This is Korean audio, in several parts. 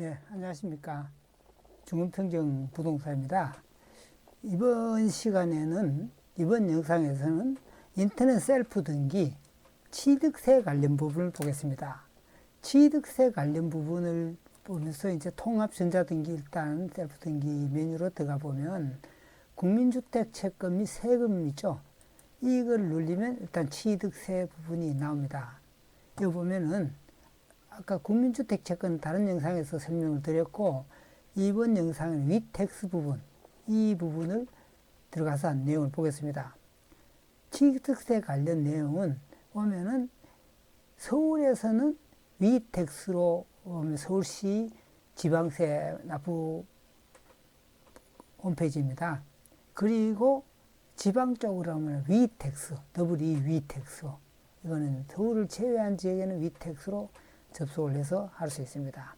네, 안녕하십니까. 중금평정 부동산입니다. 이번 시간에는, 이번 영상에서는 인터넷 셀프 등기 취득세 관련 부분을 보겠습니다. 취득세 관련 부분을 보면서 이제 통합전자등기 일단 셀프 등기 메뉴로 들어가 보면 국민주택 채권 및 세금 있죠. 이걸 누르면 일단 취득세 부분이 나옵니다. 여기 보면은 아까 국민주택 채권 다른 영상에서 설명을 드렸고 이번 영상은 위택스 부분 이 부분을 들어가서 한 내용을 보겠습니다. 취득세 관련 내용은 보면은 서울에서는 위택스로 서울시 지방세 납부 홈페이지입니다. 그리고 지방 쪽으로 하면 위택스, 더블 이 위택스. 이거는 서울을 제외한 지역에는 위택스로 접속을 해서 할 수 있습니다.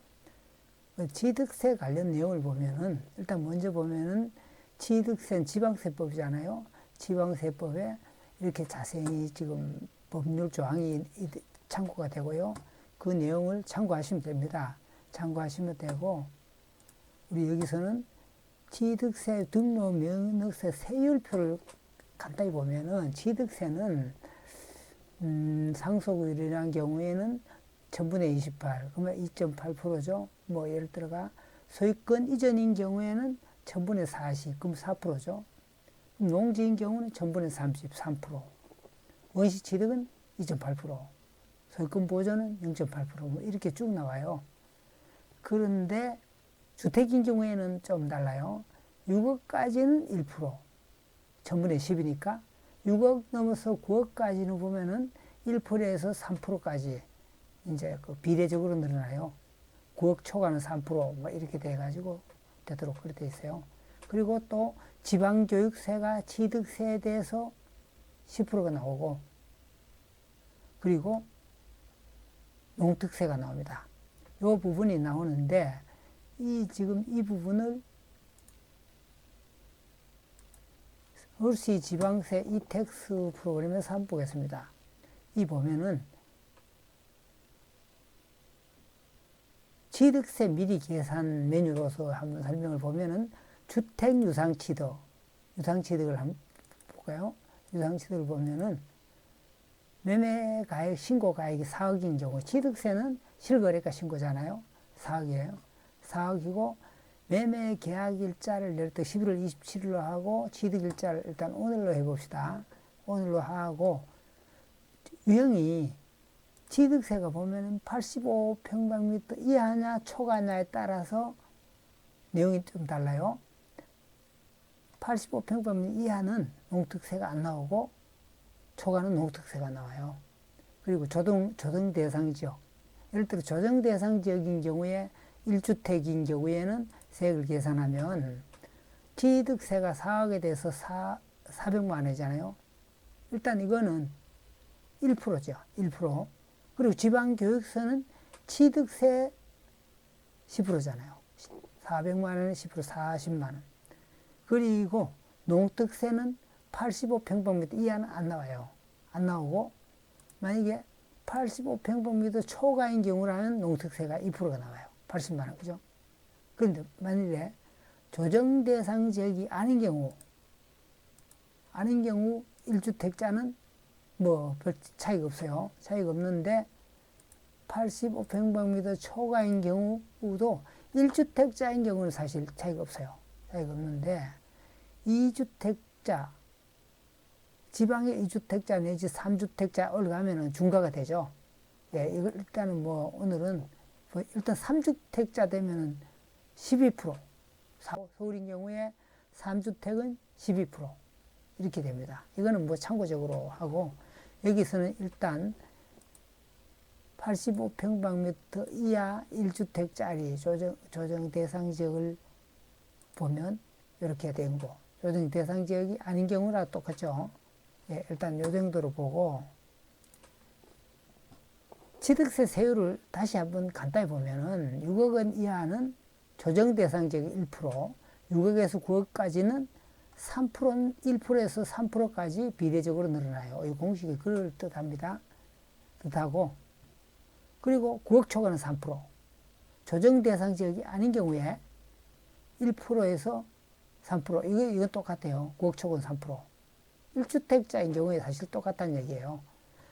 그 취득세 관련 내용을 보면은 일단 먼저 보면은 취득세는 지방세법이잖아요. 지방세법에 이렇게 자세히 지금 법률 조항이 참고가 되고요. 그 내용을 참고하시면 됩니다. 참고하시면 되고 우리 여기서는 취득세 등록 면허세 세율표를 간단히 보면은 취득세는 음, 상속일이라는 경우에는 천분의 28, 그러면 2.8%죠. 뭐 예를 들어가 소유권 이전인 경우에는 천분의 40, 그럼 4%죠. 그럼 농지인 경우는 천분의 30, 3%. 원시 취득은 2.8%. 소유권 보존은 0.8%뭐 이렇게 쭉 나와요. 그런데 주택인 경우에는 좀 달라요. 6억까지는 1%, 전분의 10이니까 6억 넘어서 9억까지는 보면은 1%에서 3%까지 이제 그 비례적으로 늘어나요. 9억 초과는 3%뭐 이렇게 돼가지고 되도록 그렇게 돼 있어요. 그리고 또 지방교육세가 취득세에 대해서 10%가 나오고 그리고 농특세가 나옵니다. 이 부분이 나오는데 이 지금 이 부분을 서울시 지방세 이택스 프로그램에서 한번 보겠습니다. 이 보면은 취득세 미리 계산 메뉴로서 한번 설명을 보면은 주택 유상 취득, 유상 취득을 한번 볼까요? 유상 취득을 보면은 매매 가액 신고 가액이 4억인 경우 취득세는 실거래가 신고잖아요. 4억이에요. 4억이고 매매 계약 일자를 낼때 11월 27일로 하고 취득 일자를 일단 오늘로 해봅시다. 오늘로 하고 유형이 취득세가 보면은 85평방미터 이하냐 초과냐에 따라서 내용이 좀 달라요. 85평방미터 이하는 농특세가 안 나오고 초과는 농특세가 나와요. 그리고 조정, 조정 대상 지역. 예를 들어 조정 대상 지역인 경우에 1주택인 경우에는 세액을 계산하면 취득세가 4억에 대해서 4, 400만 원이잖아요. 일단 이거는 1%죠. 1%. 그리고 지방교육세는 취득세 10%잖아요. 400만 원에 10% 40만 원. 그리고 농특세는 85평방미터 이하는 안 나와요. 안 나오고 만약에 85평방미터 초과인 경우라면 농특세가 2%가 나와요. 80만 원. 그죠? 그런데 만일에 조정 대상 지역이 아닌 경우 아닌 경우 1주택자는 뭐 별 차이가 없어요. 차이가 없는데 85평방미터 초과인 경우도 1주택자인 경우는 사실 차이가 없어요. 차이가 없는데 2주택자 지방의 2주택자 내지 3주택자 올라가면은 중과가 되죠. 예, 이걸 일단은 뭐 오늘은 뭐 일단 3주택자 되면은 12%. 서울인 경우에 3주택은 12% 이렇게 됩니다. 이거는 뭐 참고적으로 하고 여기서는 일단 85평방미터 이하 1주택짜리 조정, 조정 대상 지역을 보면 이렇게 된 거. 조정 대상 지역이 아닌 경우라 똑같죠. 예, 일단 요 정도로 보고 취득세 세율을 다시 한번 간단히 보면은 6억 원 이하는 조정 대상 지역이 1%, 6억에서 9억까지는 3%, 1%에서 3%까지 비례적으로 늘어나요. 이 공식이 그럴 듯합니다. 뜻하고, 그리고 9억 초과는 3%, 조정 대상 지역이 아닌 경우에 1%에서 3% 이거 이거 똑같아요. 구억초건 3%. 1주택자인 경우에 사실 똑같다는 얘기예요.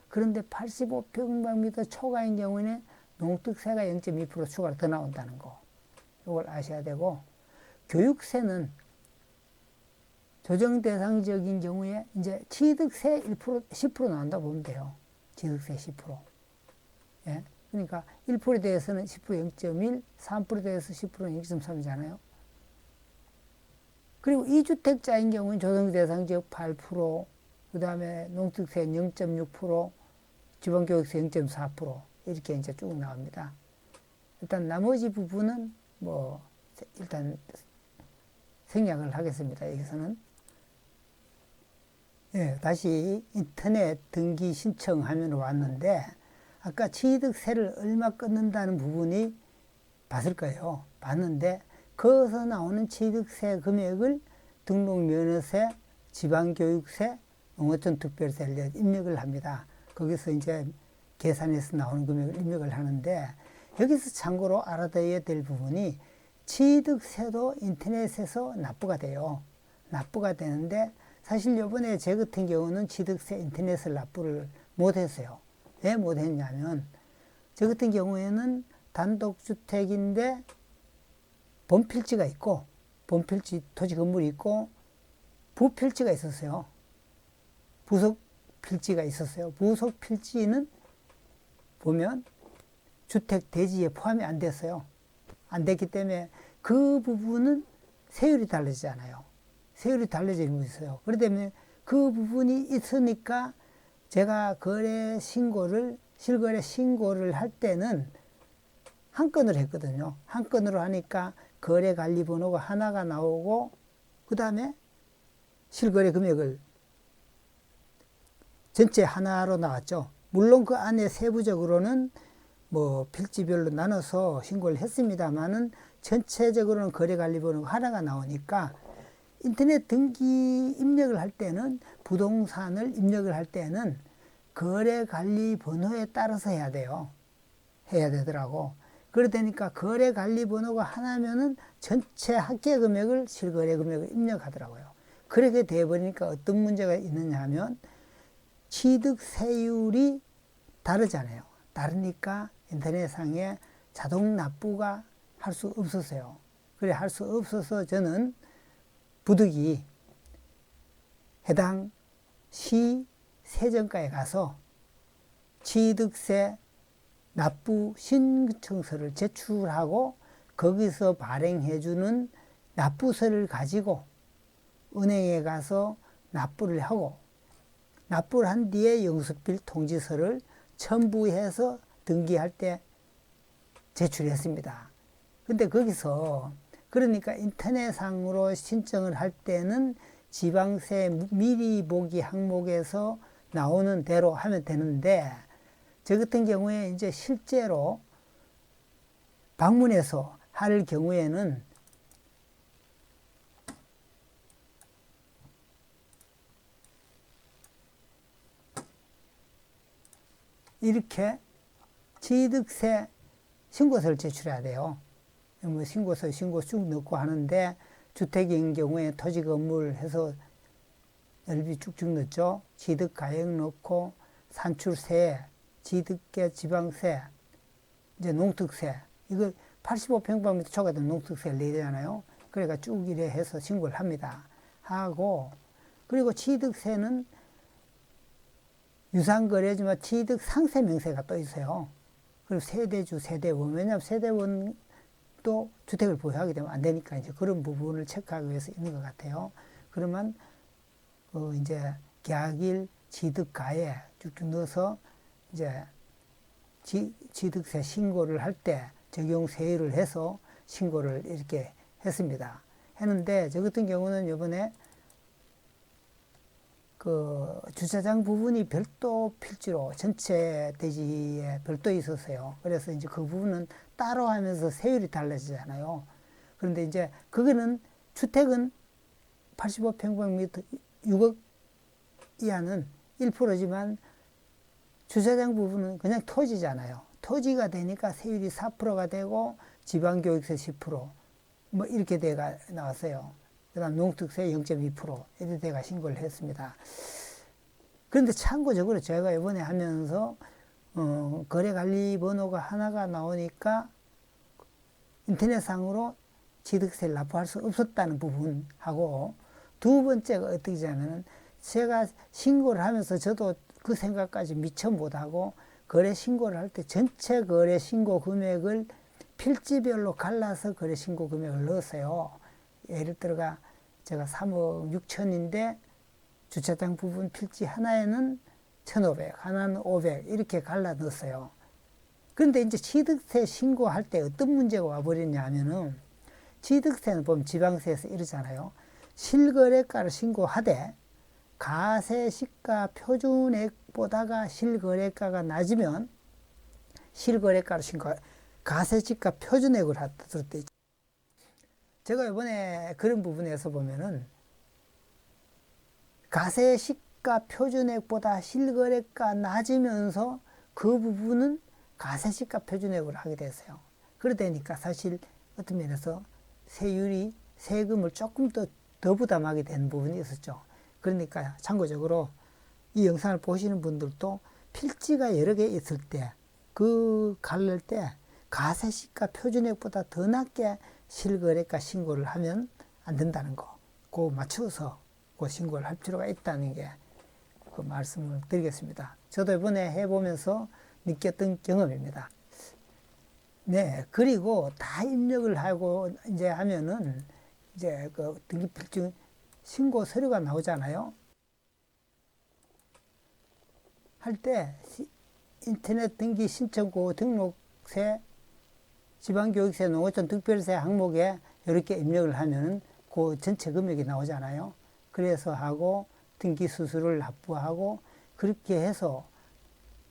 그런데 85평방미터 초과인 경우에는 농특세가 0.2% 추가로 더 나온다는 거. 이걸 아셔야 되고 교육세는 조정 대상 지역인 경우에 이제 취득세 1% 10% 나온다 보면 돼요. 취득세 10%. 예. 그러니까 1%에 대해서는 10% 0.1, 3%에 대해서 10%는 0.3이잖아요. 그리고 2주택자인 경우는 조정 대상 지역 8%, 그 다음에 농특세 0.6%, 지방교육세 0.4% 이렇게 이제 쭉 나옵니다. 일단 나머지 부분은 뭐 일단 생략을 하겠습니다. 여기서는 예, 다시 인터넷 등기 신청하면 왔는데 아까 취득세를 얼마 끊는다는 부분이 봤을 거예요. 봤는데 거기서 나오는 취득세 금액을 등록면허세, 지방교육세, 농어촌 특별세를 입력을 합니다. 거기서 이제 계산해서 나오는 금액을 입력을 하는데 여기서 참고로 알아둬야 될 부분이 취득세도 인터넷에서 납부가 돼요. 납부가 되는데 사실 요번에 제 같은 경우는 취득세 인터넷을 납부를 못했어요. 왜 못했냐면 저 같은 경우에는 단독주택인데 본필지가 있고 본필지 토지 건물이 있고 부필지가 있었어요. 부속 필지가 있었어요. 부속 필지는 보면 주택 대지에 포함이 안 됐어요. 안 됐기 때문에 그 부분은 세율이 달라지잖아요. 세율이 달라져 있어요. 그렇기 때문에 그 부분이 있으니까 제가 거래 신고를 실거래 신고를 할 때는 한 건으로 했거든요. 한 건으로 하니까 거래 관리 번호가 하나가 나오고 그 다음에 실거래 금액을 전체 하나로 나왔죠. 물론 그 안에 세부적으로는 뭐 필지별로 나눠서 신고를 했습니다만은 전체적으로는 거래 관리 번호가 하나가 나오니까 인터넷 등기 입력을 할 때는 부동산을 입력을 할 때는 거래 관리 번호에 따라서 해야 돼요. 해야 되더라고. 그러다니까 거래 관리 번호가 하나면은 전체 합계 금액을 실거래 금액을 입력하더라고요. 그렇게 돼 버리니까 어떤 문제가 있느냐 하면 취득 세율이 다르잖아요. 다르니까 인터넷상에 자동 납부가 할 수 없었어요. 그래 할 수 없어서 저는 부득이 해당 시 세정가에 가서 취득세 납부 신청서를 제출하고 거기서 발행해주는 납부서를 가지고 은행에 가서 납부를 하고 납부를 한 뒤에 영수필 통지서를 첨부해서 등기할 때 제출했습니다. 근데 거기서 그러니까 인터넷상으로 신청을 할 때는 지방세 미리 보기 항목에서 나오는 대로 하면 되는데 저 같은 경우에 이제 실제로 방문해서 할 경우에는 이렇게 취득세 신고서를 제출해야 돼요. 뭐 신고서, 신고 쭉 넣고 하는데 주택인 경우에 토지 건물 해서 넓이 쭉쭉 넣죠. 취득 가액 넣고 산출세, 취득계 지방세, 이제 농특세. 이거 85평방미터 초과된 농특세를 내야 되잖아요. 그러니까 쭉 이래 해서 신고를 합니다. 하고, 그리고 취득세는 유상거래지만 취득 상세 명세가 또 있어요. 그리고 세대주, 세대원. 왜냐하면 세대원 도 주택을 보유하게 되면 안 되니까 이제 그런 부분을 체크하기 위해서 있는 것 같아요. 그러면 그 이제 계약일 취득가에 쭉쭉 넣어서 이제 지, 취득세 신고를 할 때 적용 세율을 해서 신고를 이렇게 했습니다. 했는데 저 같은 경우는 이번에 그 주차장 부분이 별도 필지로 전체 대지에 별도 있었어요. 그래서 이제 그 부분은 따로 하면서 세율이 달라지잖아요. 그런데 이제 그거는 주택은 85평방미터 6억 이하는 1%지만 주차장 부분은 그냥 토지잖아요. 토지가 되니까 세율이 4%가 되고 지방교육세 10%, 뭐 이렇게 돼가 나왔어요. 그다음 농특세 0.2% 이렇게 돼가 신고를 했습니다. 그런데 참고적으로 제가 이번에 하면서 어, 거래관리 번호가 하나가 나오니까 인터넷상으로 취득세를 납부할 수 없었다는 부분하고 두 번째가 어떻게 하냐면은 제가 신고를 하면서 저도 그 생각까지 미처 못하고 거래 신고를 할 때 전체 거래 신고 금액을 필지별로 갈라서 거래 신고 금액을 넣었어요. 예를 들어가 제가 3억 6천인데 주차장 부분 필지 하나에는 1,500, 하나는 500 이렇게 갈라 넣었어요. 그런데 이제 취득세 신고할 때 어떤 문제가 와버렸냐 하면은 취득세는 보면 지방세에서 이러잖아요. 실거래가를 신고하되 가세 시가 표준액보다가 실거래가가 낮으면 실거래가를 신고 가세 시가 표준액을 하도록 돼 있죠. 제가 이번에 그런 부분에서 보면은 가세 시 가 표준액보다 실거래가 낮으면서 그 부분은 가세시가 표준액으로 하게 됐어요. 그러다 보니까 사실 어떤 면에서 세율이 세금을 조금 더, 더 부담하게 되는 부분이 있었죠. 그러니까 참고적으로 이 영상을 보시는 분들도 필지가 여러 개 있을 때 그 갈릴 때 가세시가 표준액보다 더 낮게 실거래가 신고를 하면 안 된다는 거. 그 맞춰서 그 신고를 할 필요가 있다는 게 그 말씀을 드리겠습니다. 저도 이번에 해보면서 느꼈던 경험입니다. 네, 그리고 다 입력을 하고 이제 하면은 이제 그 등기필증 신고 서류가 나오잖아요. 할 때 인터넷 등기 신청고 등록세 지방교육세 농어촌 특별세 항목에 이렇게 입력을 하면 그 전체 금액이 나오잖아요. 그래서 하고 등기 수수료를 납부하고 그렇게 해서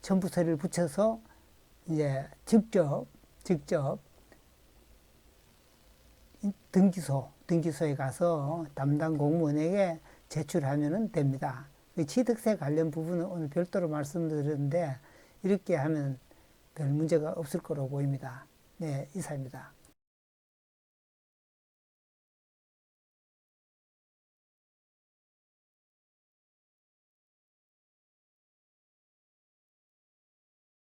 첨부서를 붙여서 이제 직접 직접 등기소 등기소에 가서 담당 공무원에게 제출하면 됩니다. 그 취득세 관련 부분은 오늘 별도로 말씀드렸는데 이렇게 하면 별 문제가 없을 거로 보입니다. 네, 이사입니다.